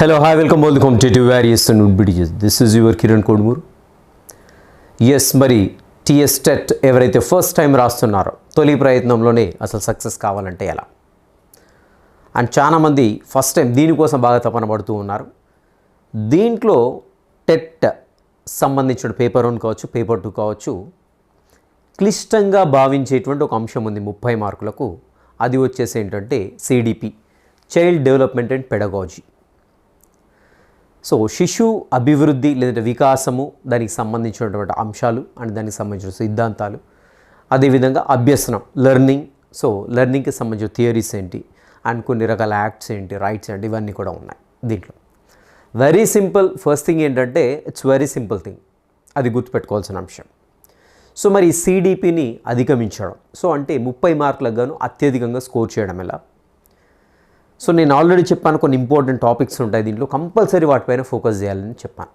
Hello, hi, welcome welcome to various and videos. This is your Kiran Kodumuru yes మరి TS TET ఎవరైతే first time రాస్తున్నారో తొలి ప్రయత్నంలోనే అసలు సక్సెస్ కావాలంటే ఎలా? అండ్ చాలామంది ఫస్ట్ టైం దీనికోసం బాగా తపన పడుతూ ఉన్నారు. దీంట్లో టెట్ సంబంధించిన పేపర్ వన్ కావచ్చు పేపర్ టూ కావచ్చు క్లిష్టంగా భావించేటువంటి ఒక అంశం ఉంది ముప్పై మార్కులకు. అది వచ్చేసి ఏంటంటే CDP child development and pedagogy so శిశు అభివృద్ధి లేదంటే వికాసము దానికి సంబంధించినటువంటి అంశాలు అండ్ దానికి సంబంధించిన సిద్ధాంతాలు. అదేవిధంగా అభ్యసనం లెర్నింగ్. సో లెర్నింగ్కి సంబంధించిన థియరీస్ ఏంటి? అండ్ కొన్ని రకాల యాక్ట్స్ ఏంటి? రైట్స్ ఏంటి? ఇవన్నీ కూడా ఉన్నాయి దీంట్లో. వెరీ సింపుల్ ఫస్ట్ థింగ్ ఏంటంటే ఇట్స్ వెరీ సింపుల్ థింగ్. అది గుర్తుపెట్టుకోవాల్సిన అంశం. సో మరి సిడిపిని అధిగమించడం. సో అంటే ముప్పై మార్కులకు గాను అత్యధికంగా స్కోర్ చేయడం ఎలా? సో నేను ఆల్రెడీ చెప్పాను కొన్ని ఇంపార్టెంట్ టాపిక్స్ ఉంటాయి దీంట్లో. కంపల్సరీ వాటిపైన ఫోకస్ చేయాలని చెప్పాను.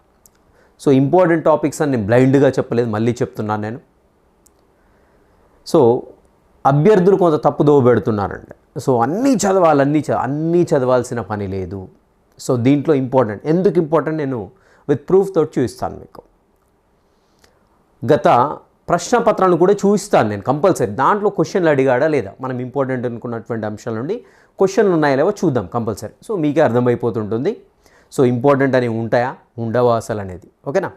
సో ఇంపార్టెంట్ టాపిక్స్ అని నేను బ్లైండ్గా చెప్పలేదు మళ్ళీ చెప్తున్నాను నేను. సో అభ్యర్థులు కొంత తప్పుదోవ పెడుతున్నారండి. సో అన్నీ చదవాలి అన్నీ చ అన్నీ చదవాల్సిన పని లేదు. సో దీంట్లో ఇంపార్టెంట్ ఎందుకు ఇంపార్టెంట్ నేను విత్ ప్రూఫ్ తోటి చూపిస్తాను మీకు. గత ప్రశ్న పత్రాలను కూడా చూపిస్తాను నేను కంపల్సరీ. దాంట్లో క్వశ్చన్లు అడిగాడా లేదా? మనం ఇంపార్టెంట్ అనుకున్నటువంటి అంశాల నుండి క్వశ్చన్లు ఉన్నాయా లేవో చూద్దాం కంపల్సరీ. సో మీకే అర్థమైపోతుంటుంది. సో ఇంపార్టెంట్ అనేవి ఉంటాయా? ఉండవా అసలు అనేది. ఓకేనా?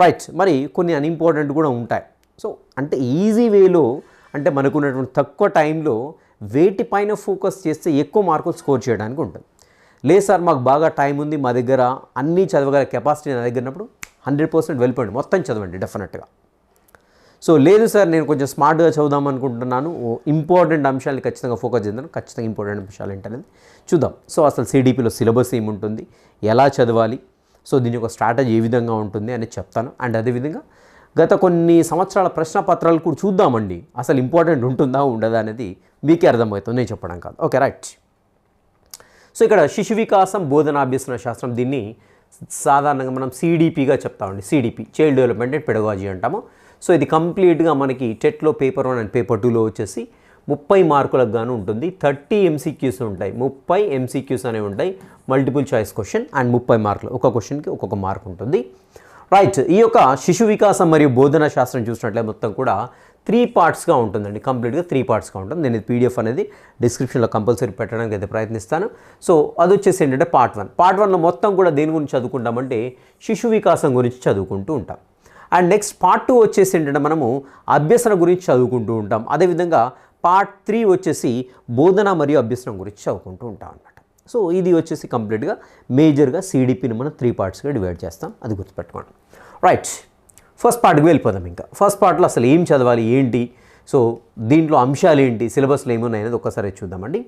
రైట్. మరి కొన్ని అన్ఇంపార్టెంట్ కూడా ఉంటాయి. సో అంటే ఈజీ వేలో అంటే మనకున్నటువంటి తక్కువ టైంలో వేటిపైన ఫోకస్ చేస్తే ఎక్కువ మార్కులు స్కోర్ చేయడానికి ఉంటుంది. లేదు సార్ మాకు బాగా టైం ఉంది మా దగ్గర అన్నీ చదవగల కెపాసిటీ నా దగ్గర ఉన్నప్పుడు హండ్రెడ్ పర్సెంట్ వెళ్ళిపోండి. మొత్తం చదవండి డెఫినెట్గా. సో లేదు సార్ నేను కొంచెం స్మార్ట్గా చదువుదాం అనుకుంటున్నాను. ఇంపార్టెంట్ అంశాలు ఖచ్చితంగా ఫోకస్ చేద్దాం. ఖచ్చితంగా ఇంపార్టెంట్ అంశాలు ఏంటనేది చూద్దాం. సో అసలు సిడిపిలో సిలబస్ ఏముంటుంది? ఎలా చదవాలి? సో దీని యొక్క స్ట్రాటజీ ఏ విధంగా ఉంటుంది అనేది చెప్తాను. అండ్ అదేవిధంగా గత కొన్ని సంవత్సరాల ప్రశ్న పత్రాలు కూడా చూద్దామండి. అసలు ఇంపార్టెంట్ ఉంటుందా ఉండదా అనేది మీకే అర్థమవుతుంది. నేను చెప్పడం కాదు. ఓకే రైట్ సో ఇక్కడ శిశు వికాసం బోధనాభ్యసన శాస్త్రం దీన్ని సాధారణంగా మనం సిడిపిగా చెప్తామండి. CDP child development and pedagogy అంటాము. సో ఇది కంప్లీట్గా మనకి టెట్లో పేపర్ వన్ అండ్ పేపర్ టూలో వచ్చేసి ముప్పై మార్కులకు గాను ఉంటుంది. థర్టీ ఎంసీక్యూస్ ఉంటాయి. ముప్పై ఎంసీక్యూస్ అనేవి ఉంటాయి. మల్టిపుల్ చాయిస్ క్వశ్చన్ అండ్ ముప్పై మార్కులు. ఒక క్వశ్చన్కి ఒక్కొక్క మార్క్ ఉంటుంది. రైట్. ఈ యొక్క శిశు వికాసం మరియు బోధన శాస్త్రం చూసినట్లయితే మొత్తం కూడా త్రీ పార్ట్స్గా ఉంటుందండి. కంప్లీట్గా త్రీ పార్ట్స్గా ఉంటుంది. నేను పీడిఎఫ్ అనేది డిస్క్రిప్షన్లో కంపల్సరీ పెట్టడానికి అయితే ప్రయత్నిస్తాను. సో అది వచ్చేసి ఏంటంటే పార్ట్ వన్. పార్ట్ వన్లో మొత్తం కూడా దేని గురించి చదువుకుంటామంటే శిశు వికాసం గురించి చదువుకుంటూ ఉంటాం. అండ్ నెక్స్ట్ పార్ట్ టూ వచ్చేసి ఏంటంటే మనము అభ్యసన గురించి చదువుకుంటూ ఉంటాం. అదేవిధంగా పార్ట్ త్రీ వచ్చేసి బోధన మరియు అభ్యసనం గురించి చదువుకుంటూ ఉంటాం అనమాట సో ఇది వచ్చేసి కంప్లీట్గా మేజర్గా సీడీపీని మనం త్రీ పార్ట్స్గా డివైడ్ చేస్తాం. అది గుర్తుపెట్టుకోండి. రైట్ ఫస్ట్ పార్ట్కి వెళ్ళిపోదాం ఇంకా. ఫస్ట్ పార్ట్లో అసలు ఏం చదవాలి ఏంటి? సో దీంట్లో అంశాలు ఏంటి? సిలబస్లో ఏమున్నాయి అనేది ఒక్కసారి చూద్దామండి.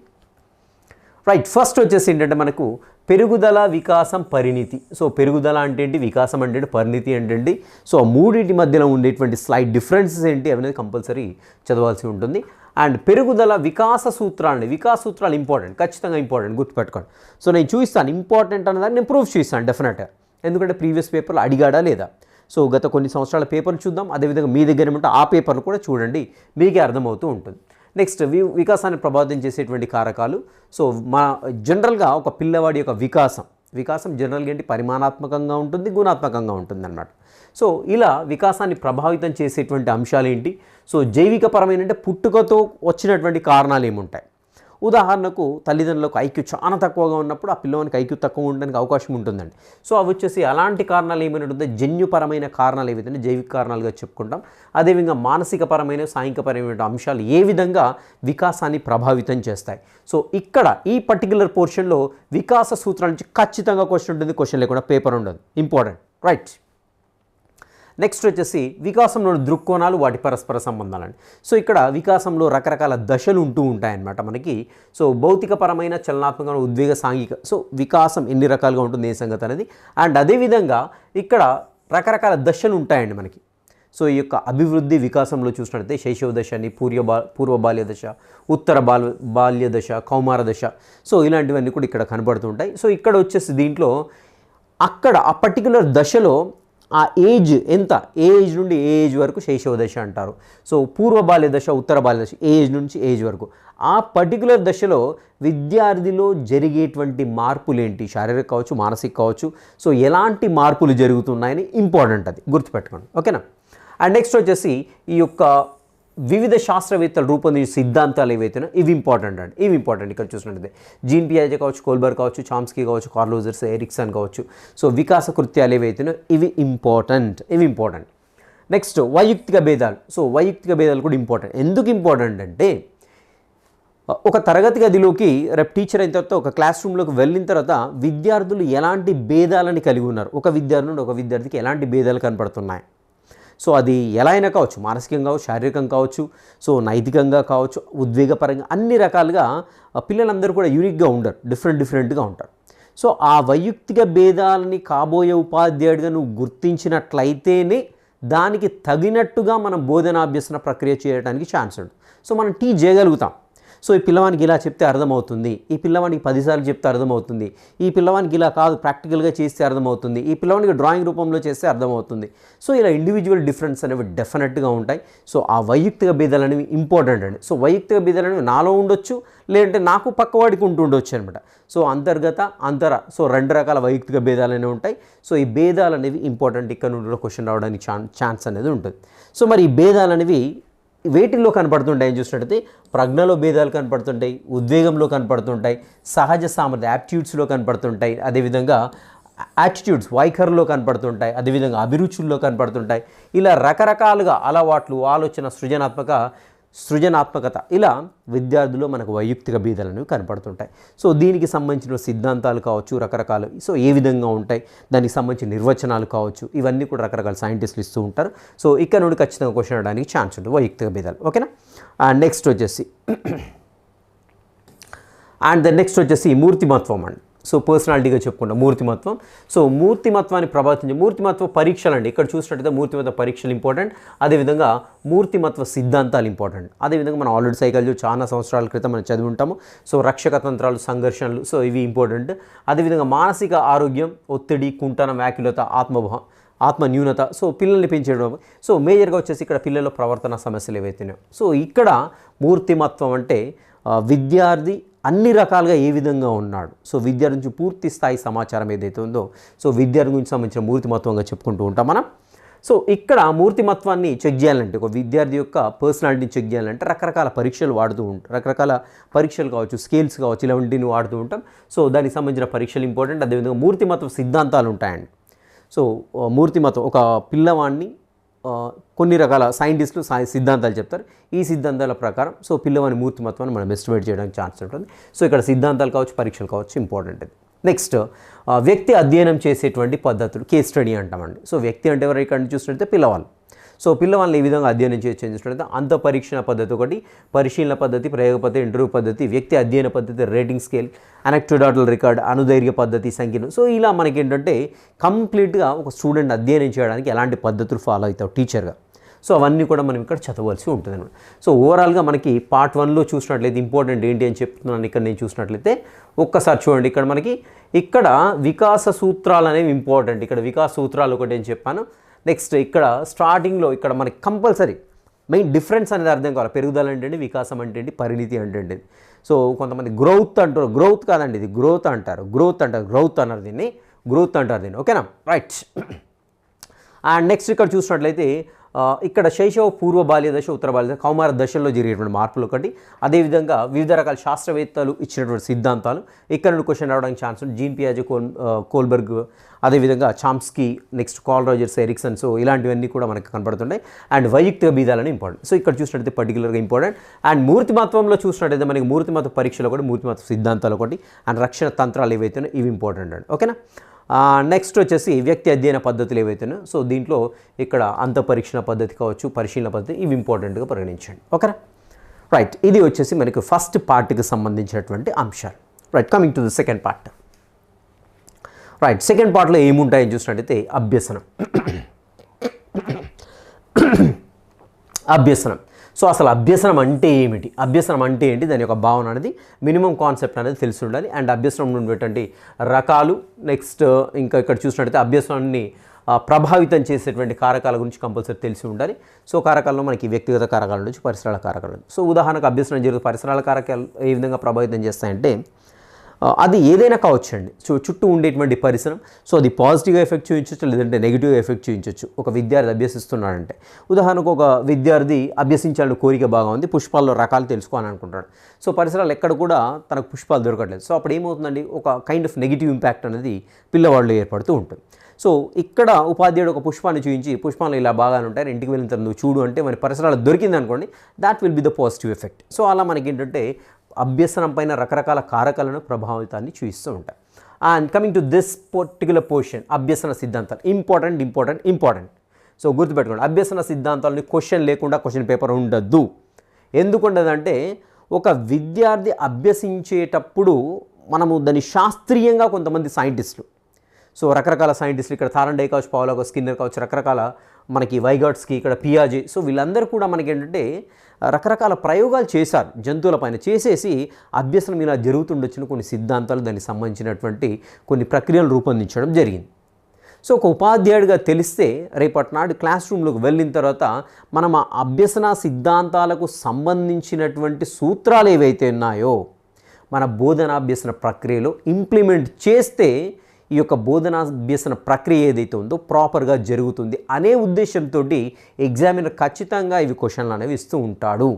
రైట్ ఫస్ట్ వచ్చేసి ఏంటంటే మనకు పెరుగుదల వికాసం పరిణితి. సో పెరుగుదల అంటే ఏంటి? వికాసం అంటే ఏంటి? పరిణితి ఏంటండి సో ఆ మూడింటి మధ్యలో ఉండేటువంటి స్లైట్ డిఫరెన్సెస్ ఏంటి? అనేది కంపల్సరీ చదవాల్సి ఉంటుంది. అండ్ పెరుగుదల వికాస సూత్రాలని వికాస సూత్రాలు ఇంపార్టెంట్ ఖచ్చితంగా ఇంపార్టెంట్ గుర్తుపెట్టుకోండి. సో నేను చూపిస్తాను. ఇంపార్టెంట్ అన్నదాన్ని నేను ప్రూఫ్ చూపిస్తాను డెఫినెట్గా ఎందుకంటే ప్రీవియస్ పేపర్లో అడిగాడా లేదా? సో గత కొన్ని సంవత్సరాల పేపర్లు చూద్దాం. అదేవిధంగా మీ దగ్గర ఉంటే ఆ పేపర్లు కూడా చూడండి. మీకే అర్థమవుతూ ఉంటుంది. నెక్స్ట్ వి వికాసాన్ని ప్రభావితం చేసేటువంటి కారకాలు. సో మా జనరల్గా ఒక పిల్లవాడి యొక్క వికాసం. వికాసం జనరల్గా ఏంటి? పరిమాణాత్మకంగా ఉంటుంది గుణాత్మకంగా ఉంటుంది అన్నమాట సో ఇలా వికాసాన్ని ప్రభావితం చేసేటువంటి అంశాలు ఏంటి? సో జైవికపరమైన అంటే పుట్టుకతో వచ్చినటువంటి కారణాలు ఏముంటాయి? ఉదాహరణకు తల్లిదండ్రులకు ఐక్యూ చాలా తక్కువగా ఉన్నప్పుడు ఆ పిల్లవానికి ఐక్యూ తక్కువ ఉండడానికి అవకాశం ఉంటుందండి. సో అవి వచ్చేసి అలాంటి కారణాలు ఏమైనా ఉంటుందో జన్యుపరమైన కారణాలు ఏవైతే జైవిక కారణాలుగా చెప్పుకుంటాం. అదేవిధంగా మానసికపరమైన సాంఘికపరమైన అంశాలు ఏ విధంగా వికాసాన్ని ప్రభావితం చేస్తాయి. సో ఇక్కడ ఈ పర్టికులర్ పోర్షన్లో వికాస సూత్రాల నుంచి ఖచ్చితంగా క్వశ్చన్ ఉంటుంది క్వశ్చన్ లేకుండా పేపర్ ఉండదు. ఇంపార్టెంట్. రైట్. నెక్స్ట్ వచ్చేసి వికాసంలోని దృక్కోణాలు వాటి పరస్పర సంబంధాలండి. సో ఇక్కడ వికాసంలో రకరకాల దశలు ఉంటూ ఉంటాయన్నమాట మనకి. సో భౌతికపరమైన చలనాత్మక ఉద్వేగ సాంఘిక సో వికాసం ఎన్ని రకాలుగా ఉంటుంది ఏ సంగతి అనేది. అండ్ అదేవిధంగా ఇక్కడ రకరకాల దశలు ఉంటాయండి మనకి. సో ఈ యొక్క అభివృద్ధి వికాసంలో చూసినట్లయితే శైశవ దశ అని పూర్వ బా పూర్వ బాల్య దశ ఉత్తర బాల్ బాల్య దశ కౌమార దశ. సో ఇలాంటివన్నీ కూడా ఇక్కడ కనబడుతుంటాయి సో ఇక్కడ వచ్చేసి దీంట్లో అక్కడ ఆ పర్టికులర్ దశలో ఆ ఏజ్ ఎంత? ఏ ఏజ్ నుండి ఏ ఏజ్ వరకు శైశవ దశ అంటారు. సో పూర్వ బాల్య దశ ఉత్తర బాల్య దశ ఏజ్ నుంచి ఏజ్ వరకు. ఆ పర్టికులర్ దశలో విద్యార్థిలో జరిగేటువంటి మార్పులు ఏంటి శారీరక కావచ్చు మానసిక కావచ్చు. సో ఎలాంటి మార్పులు జరుగుతున్నాయని ఇంపార్టెంట్ అది. గుర్తుపెట్టుకోండి. ఓకేనా? అండ్ నెక్స్ట్ వచ్చేసి ఈ యొక్క వివిధ శాస్త్రవేత్తలు రూపొందించిన సిద్ధాంతాలు ఏవైతేనో ఇవి ఇంపార్టెంట్ అండి. ఇవి ఇంపార్టెంట్ ఇక్కడ చూసినట్టయితే జీన్ పియాజే కావచ్చు కోల్బర్ కావచ్చు చామ్స్కీ కావచ్చు కార్లోజర్స్ ఎరిక్సన్ కావచ్చు. సో వికాస కృత్యాలు ఏవైతేనో ఇవి ఇంపార్టెంట్ ఇవి ఇంపార్టెంట్ నెక్స్ట్ వైయక్తిక భేదాలు. సో వైయక్తిక భేదాలు కూడా ఇంపార్టెంట్ ఎందుకు ఇంపార్టెంట్ అంటే ఒక తరగతి గదిలోకి రేపు టీచర్ అయిన తర్వాత ఒక క్లాస్ రూమ్లోకి వెళ్ళిన తర్వాత విద్యార్థులు ఎలాంటి భేదాలని కలిగి ఉన్నారు? ఒక విద్యార్థి నుండి ఒక విద్యార్థికి ఎలాంటి భేదాలు కనపడుతున్నాయి? సో అది ఎలా అయినా కావచ్చు మానసికంగా కావచ్చు శారీరకంగా కావచ్చు సో నైతికంగా కావచ్చు ఉద్వేగపరంగా అన్ని రకాలుగా పిల్లలందరూ కూడా యూనిక్గా ఉండరు డిఫరెంట్ డిఫరెంట్గా ఉంటారు. సో ఆ వైయక్తిక భేదాలని కాబోయే ఉపాధ్యాయుడిగా నువ్వు గుర్తించినట్లయితేనే దానికి తగినట్టుగా మనం బోధనాభ్యసన ప్రక్రియ చేయడానికి ఛాన్స్ ఉంటుంది. సో మనం టీ చేయగలుగుతాం. సో ఈ పిల్లవానికి ఇలా చెప్తే అర్థమవుతుంది. ఈ పిల్లవానికి పదిసార్లు చెప్తే అర్థమవుతుంది. ఈ పిల్లవానికి ఇలా కాదు ప్రాక్టికల్గా చేస్తే అర్థమవుతుంది. ఈ పిల్లవానికి డ్రాయింగ్ రూపంలో చేస్తే అర్థమవుతుంది. సో ఇలా ఇండివిజువల్ డిఫరెన్స్ అనేవి డెఫినెట్గా ఉంటాయి. సో ఆ వైయక్తిక భేదాలు అనేవి ఇంపార్టెంట్ అండి. సో వైయక్తిక భేదాలు అనేవి నాలో ఉండొచ్చు లేదంటే నాకు పక్కవాడికి ఉంటూ ఉండొచ్చు అనమాట సో అంతర్గత అంతర సో రెండు రకాల వైయక్తిక భేదాలు అనేవి ఉంటాయి. సో ఈ భేదాలు అనేవి ఇంపార్టెంట్ ఇక్కడ నుండి క్వశ్చన్ రావడానికి ఛాన్ ఛాన్స్ అనేది ఉంటుంది. సో మరి ఈ భేదాలు అనేవి వేటిల్లో కనపడుతుంటాయి చూసినట్టయితే ప్రజ్ఞలో భేదాలు కనపడుతుంటాయి ఉద్వేగంలో కనపడుతుంటాయి సహజ సామర్థ్య యాప్ట్యూడ్స్లో కనపడుతుంటాయి అదేవిధంగా యాటిట్యూడ్స్ వైఖరిలో కనపడుతుంటాయి అదేవిధంగా అభిరుచుల్లో కనపడుతుంటాయి. ఇలా రకరకాలుగా అలవాట్లు ఆలోచన సృజనాత్మక సృజనాత్మకత. ఇలా విద్యార్థుల్లో మనకు వైయక్తిక బీదలను కనపడుతుంటాయి. సో దీనికి సంబంధించిన సిద్ధాంతాలు కావచ్చు రకరకాలు. సో ఏ విధంగా ఉంటాయి? దానికి సంబంధించిన నిర్వచనాలు కావచ్చు. ఇవన్నీ కూడా రకరకాల సైంటిస్టులు ఇస్తూ ఉంటారు. సో ఇక్కడ నుండి ఖచ్చితంగా క్వశ్చన్ అడడానికి ఛాన్స్ ఉంటుంది వైయక్తిక భేదాలు ఓకేనా? నెక్స్ట్ వచ్చేసి అండ్ ద నెక్స్ట్ వచ్చేసి మూర్తిమత్వం అండి. సో పర్సనాలిటీగా చెప్పుకుంటాం మూర్తిమత్వం. సో మూర్తిమత్వాన్ని ప్రభావితం మూర్తిమత్వ పరీక్షలు అండి ఇక్కడ చూసినట్టయితే మూర్తిమత్వ పరీక్షలు ఇంపార్టెంట్ అదేవిధంగా మూర్తిమత్వ సిద్ధాంతాలు ఇంపార్టెంట్ అదేవిధంగా మనం ఆల్రెడీ సైకాలజీ చాలా సంవత్సరాల క్రితం మనం చదివి ఉంటాము. సో రక్షక తంత్రాలు సంఘర్షణలు సో ఇవి ఇంపార్టెంట్ అదేవిధంగా మానసిక ఆరోగ్యం ఒత్తిడి కుంటనం వ్యాకులత ఆత్మభ ఆత్మ న్యూనత సో పిల్లల్ని పెంచడం సో మేజర్గా వచ్చేసి ఇక్కడ పిల్లల ప్రవర్తన సమస్యలు ఏవైతున్నాయో సో ఇక్కడ మూర్తిమత్వం అంటే విద్యార్థి అన్ని రకాలుగా ఏ విధంగా ఉన్నాడు? సో విద్యార్థి నుంచి పూర్తి స్థాయి సమాచారం ఏదైతే ఉందో సో విద్యార్థి గురించి సంబంధించిన మూర్తిమత్వంగా చెప్పుకుంటూ ఉంటాం మనం. సో ఇక్కడ మూర్తిమత్వాన్ని చెక్ చేయాలంటే ఒక విద్యార్థి యొక్క పర్సనాలిటీని చెక్ చేయాలంటే రకరకాల పరీక్షలు వాడుతూ ఉంటాం. రకరకాల పరీక్షలు కావచ్చు స్కేల్స్ కావచ్చు ఇలాంటివి వాడుతూ ఉంటాం. సో దానికి సంబంధించిన పరీక్షలు ఇంపార్టెంట్. అదేవిధంగా మూర్తిమత్వ సిద్ధాంతాలు ఉంటాయండి. సో మూర్తిమత్వం ఒక పిల్లవాడిని కొన్ని రకాల సైంటిస్టులు సై సిద్ధాంతాలు చెప్తారు. ఈ సిద్ధాంతాల ప్రకారం సో పిల్లవాని మూర్తిమత్వాన్ని మనం ఎస్టిమేట్ చేయడానికి ఛాన్స్ ఉంటుంది. సో ఇక్కడ సిద్ధాంతాలు కావచ్చు పరీక్షలు కావచ్చు ఇంపార్టెంట్ అది నెక్స్ట్ వ్యక్తి అధ్యయనం చేసేటువంటి పద్ధతులు కేస్ స్టడీ అంటామండి. సో వ్యక్తి అంటే ఎవరు? ఇక్కడ చూసినట్లయితే పిల్లవాళ్ళు. సో పిల్లవాళ్ళని ఏ విధంగా అధ్యయనం చేయొచ్చు అని చూసినట్లయితే అంత పరీక్షణ పద్ధతి ఒకటి పరిశీలన పద్ధతి ప్రయోగ పద్ధతి ఇంటర్వ్యూ పద్ధతి వ్యక్తి అధ్యయన పద్ధతి రేటింగ్ స్కేల్ అనెక్టోడాటల్ రికార్డ్ అనుదైర్ఘ్య పద్ధతి సంఖ్యను సో ఇలా మనకి ఏంటంటే కంప్లీట్గా ఒక స్టూడెంట్ అధ్యయనం చేయడానికి ఎలాంటి పద్ధతులు ఫాలో అవుతావు టీచర్గా సో అవన్నీ కూడా మనం ఇక్కడ చదవలసి ఉంటుంది అనమాట సో ఓవరాల్గా మనకి పార్ట్ వన్లో చూసినట్లయితే ఇంపార్టెంట్ ఏంటి అని చెప్తున్నాను ఇక్కడ నేను చూసినట్లయితే ఒక్కసారి చూడండి. ఇక్కడ మనకి ఇక్కడ వికాస సూత్రాలు అనేవి ఇంపార్టెంట్ ఇక్కడ వికాస సూత్రాలు ఒకటి అని చెప్పాను. నెక్స్ట్ ఇక్కడ స్టార్టింగ్లో ఇక్కడ మనకి కంపల్సరీ మెయిన్ డిఫరెన్స్ అనేది అర్థం కావాలి. పెరుగుదల అంటే వికాసం అంటే పరిణితి అంటే సో కొంతమంది గ్రోత్ అంటారు. గ్రోత్ కాదండి ఇది. గ్రోత్ అంటారు. గ్రోత్ అంటారు. గ్రోత్ అన్నారు దీన్ని. గ్రోత్ అంటారు దీన్ని. ఓకేనా రైట్ అండ్ నెక్స్ట్ ఇక్కడ చూసినట్లయితే ఇక్కడ శైశవ పూర్వ బాల్య దశ ఉత్తర బాల్య దశ కౌమార దశల్లో జరిగేటువంటి మార్పులు ఒకటి. అదేవిధంగా వివిధ రకాల శాస్త్రవేత్తలు ఇచ్చినటువంటి సిద్ధాంతాలు. ఇక్కడ నుండి క్వశ్చన్ రావడానికి ఛాన్స్ ఉంది జీన్ పియాజే కోల్ కోల్బర్గ్ అదేవిధంగా Chomsky next Carl Rogers Erikson so ఇలాంటివన్నీ కూడా మనకు కనబడుతున్నాయి. అండ్ వైయక్తిక బీదాలని ఇంపార్టెంట్. సో ఇక్కడ చూసినట్టయితే పర్టికులర్గా ఇంపార్టెంట్. అండ్ మూర్తిమత్వంలో చూసినట్టయితే మనకి మూర్తిమత్వ పరీక్షలు కూడా మూర్తిమత్వ సిద్ధాంతాలు ఒకటి అండ్ రక్షణ తంత్రాలు ఏవైతే ఇవి ఇంపార్టెంట్ అండి. ఓకేనా? నెక్స్ట్ వచ్చేసి వ్యక్తి అధ్యయన పద్ధతులు ఏవైతేనో సో దీంట్లో ఇక్కడ అంత పరీక్షణ పద్ధతి కావచ్చు పరిశీలన పద్ధతి ఇవి ఇంపార్టెంట్గా పరిగణించండి. ఓకేనా? రైట్ ఇది వచ్చేసి మనకి ఫస్ట్ పార్ట్కి సంబంధించినటువంటి అంశాలు. Right coming to the second part right second పార్ట్లో ఏముంటాయని చూసినట్టయితే అభ్యసనం. అభ్యసనం. సో అసలు అభ్యసనం అంటే ఏమిటి? అభ్యసనం అంటే ఏంటి? దాని యొక్క భావన అనేది మినిమం కాన్సెప్ట్ అనేది తెలిసి ఉండాలి. అండ్ అభ్యసనం ఉండేటువంటి రకాలు నెక్స్ట్ ఇంకా ఇక్కడ చూసినట్టయితే అభ్యసనాన్ని ప్రభావితం చేసేటువంటి కారకాల గురించి కంపల్సరీ తెలిసి ఉండాలి. సో కారకాల్లో మనకి వ్యక్తిగత కారకాల నుంచి పరిసరాల కారకాలు సో ఉదాహరణకు అభ్యసనం జరుగుతుంది పరిసరాల కారకాలు ఏ విధంగా ప్రభావితం చేస్తాయంటే అది ఏదైనా కావచ్చండి. సో చుట్టూ ఉండేటువంటి పరిసరం. సో అది పాజిటివ్గా ఎఫెక్ట్ చూపించవచ్చు లేదంటే నెగిటివ్గా ఎఫెక్ట్ చూపించవచ్చు ఒక విద్యార్థి అభ్యసిస్తున్నాడంటే. ఉదాహరణకు ఒక విద్యార్థి అభ్యసించాలని కోరిక బాగా ఉంది పుష్పాల్లో రకాలు తెలుసుకోవాలని అనుకుంటాడు. సో పరిసరాలు ఎక్కడ కూడా తనకు పుష్పాలు దొరకట్లేదు. సో అప్పుడు ఏమవుతుందండి? ఒక కైండ్ ఆఫ్ నెగిటివ్ ఇంపాక్ట్ అనేది పిల్లవాళ్ళు ఏర్పడుతూ ఉంటుంది. సో ఇక్కడ ఉపాధ్యాయుడు ఒక పుష్పాన్ని చూపించి పుష్పాలు ఇలా బాగానే ఉంటాయి ఇంటికి వెళ్ళిన తర్వాత నువ్వు చూడు అంటే మన పరిసరాలు దొరికింది అనుకోండి that will be the positive effect so అలా మనకి ఏంటంటే అభ్యసనం పైన రకరకాల కారకాలను ప్రభావితాన్ని చూపిస్తూ ఉంటాయి. And coming to this particular portion అభ్యసన సిద్ధాంతాలు. ఇంపార్టెంట్ ఇంపార్టెంట్ ఇంపార్టెంట్ సో గుర్తుపెట్టుకోండి అభ్యసన సిద్ధాంతాలని క్వశ్చన్ లేకుండా క్వశ్చన్ పేపర్ ఉండద్దు. ఎందుకు ఉండదంటే ఒక విద్యార్థి అభ్యసించేటప్పుడు మనము దాన్ని శాస్త్రీయంగా కొంతమంది సైంటిస్టులు సో రకరకాల సైంటిస్టులు ఇక్కడ థారండే కావచ్చు పావులాగో స్కిన్నర్ కావచ్చు రకరకాల మనకి వైగాట్స్కి ఇక్కడ పియాజీ సో వీళ్ళందరూ కూడా మనకి ఏంటంటే రకరకాల ప్రయోగాలు చేశారు జంతువుల పైన. చేసేసి అభ్యసనం ఇలా జరుగుతుండొచ్చిన కొన్ని సిద్ధాంతాలు దానికి సంబంధించినటువంటి కొన్ని ప్రక్రియలు రూపొందించడం జరిగింది. సో ఒక ఉపాధ్యాయుడిగా తెలిస్తే రేపటినాడు క్లాస్ రూమ్లోకి వెళ్ళిన తర్వాత మనం ఆ అభ్యసన సిద్ధాంతాలకు సంబంధించినటువంటి సూత్రాలు ఏవైతే ఉన్నాయో మన బోధనాభ్యసన ప్రక్రియలో ఇంప్లిమెంట్ చేస్తే ఈ యొక్క బోధనాభ్యసన ప్రక్రియ ఏదైతే ఉందో ప్రాపర్గా జరుగుతుంది అనే ఉద్దేశంతో ఎగ్జామినర్ ఖచ్చితంగా ఇవి క్వశ్చన్లు అనేవి ఇస్తూ ఉంటాడు.